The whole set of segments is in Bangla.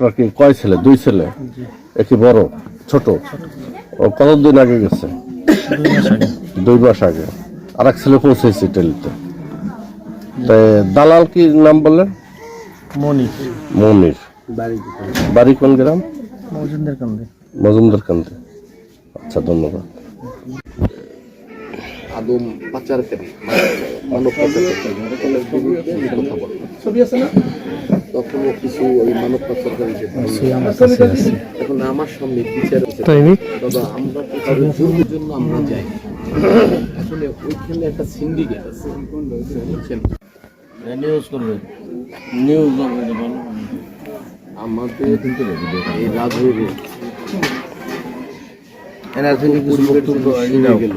আপনার কি কয় ছেলে? দুই ছেলে? একই বড়? ছোট? ও কতদিন আগে গেছে? দুই মাস আগে। দুই মাস আগে। আর এক ছেলে পৌঁছেছে ইটালিতে। দালাল কি নাম বললেন? মনি মনির। বাড়ি কোন গ্রাম? মজুমদার কান্দে। মজুমদার কান্দি। আচ্ছা ধন্যবাদ। আদম পাচারকারী মানব পাচারকারী কথা বলে। তখন ও কিছু ওই মানব আছে এখন আমার সামনে দাদা আমরা জন্য আমরা যাই। আসলে ওইখানে একটা সিন্ডিকেট আছে। নিউজ করবেন নিউজ আমাদের এই কিছু বক্তব্য শুরু হয়ে গেল।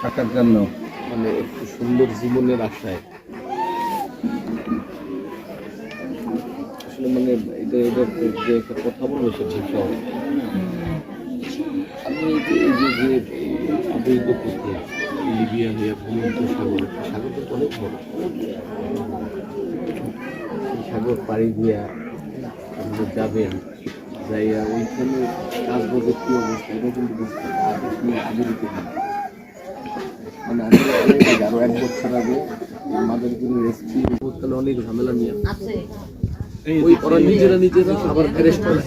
সাক্ষাৎকার নাও। মানে একটু সুন্দর জীবনের আশায়। এটা এটা যে একটা কথা বলব সে ঠিক হবে। আমি এই লিবিয়া হয়ে ভূমধ্য সাগর সাগর তো অনেক বড়। সাগর পাড়ি দিয়া আপনি যাবেন যাইয়া ওইখানে কাজ বাজে কি অবস্থা, এটা কিন্তু বুঝতে আগে দিতে মানে আমি অনেক এক বছর আগে মাদারপুর এসপি তাহলে অনেক ঝামেলা নিয়ে ওই ওরা নিজেরা নিজেরা আবার অ্যারেস্ট করে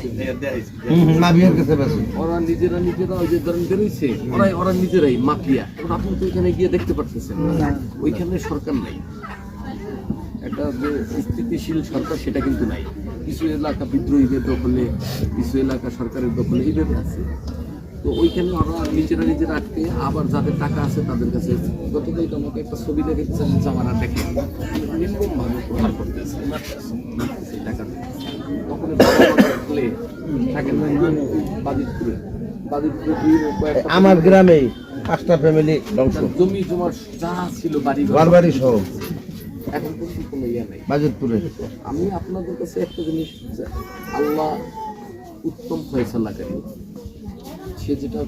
ওরা নিজেরা নিজেরা ওই যে ধরেন বেরোইছে ওরা ওরা নিজেরাই মাফিয়া। এখন আপনি তো এখানে গিয়ে দেখতে পারতেছেন ওইখানে সরকার নাই। একটা যে স্থিতিশীল সরকার সেটা কিন্তু নাই। কিছু এলাকা বিদ্রোহীদের দখলে কিছু এলাকা সরকারের দখলে এইভাবে আছে। তো ওইখানে ওরা নিজেরা নিজেরা আটকে আবার যাদের টাকা আছে তাদের কাছে গতকাল তো আমাকে একটা ছবি দেখেছেন জামানা দেখে নির্মমভাবে প্রহার করতেছে সেই টাকা তখন থাকলে থাকে না বাদিতপুরে বাদিতপুরে দুই কয়েকটা আমার গ্রামে পাঁচটা ফ্যামিলি ধ্বংস। জমি জমার যা ছিল বাড়ি ঘর, বারবারই সহ। এখন পর্যন্ত কোনো ইয়ে নাই বাজেটপুরে আমি আপনাদের কাছে একটা জিনিস আল্লাহ উত্তম ফয়সালাকারী সে যেটা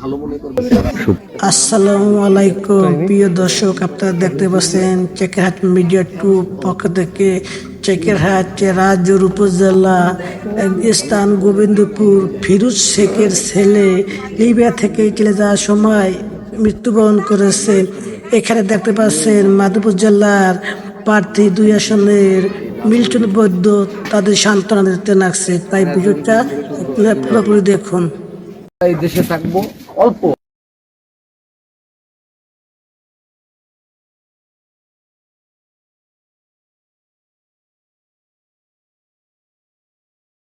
ভালো মনে করবে আসসালামু আলাইকুম প্রিয় দর্শক আপনারা দেখতে পাচ্ছেন চেকেরহাট মিডিয়া টু পক্ষ থেকে চেকেরহাট রাজুর উপজেলা স্থান গোবিন্দপুর, ফিরোজ শেখের ছেলে লিবিয়া থেকে চলে যাওয়ার সময় মৃত্যুবরণ করেছে। এখানে দেখতে পাচ্ছেন মাধবপুর জেলার প্রার্থী দুই আসনের মিল্টন বৈদ্য তাদের সান্ত্বনা দিতে লাগছে তাই ভিডিওটা পুরোপুরি দেখুন। এই দেশে থাকব অল্প।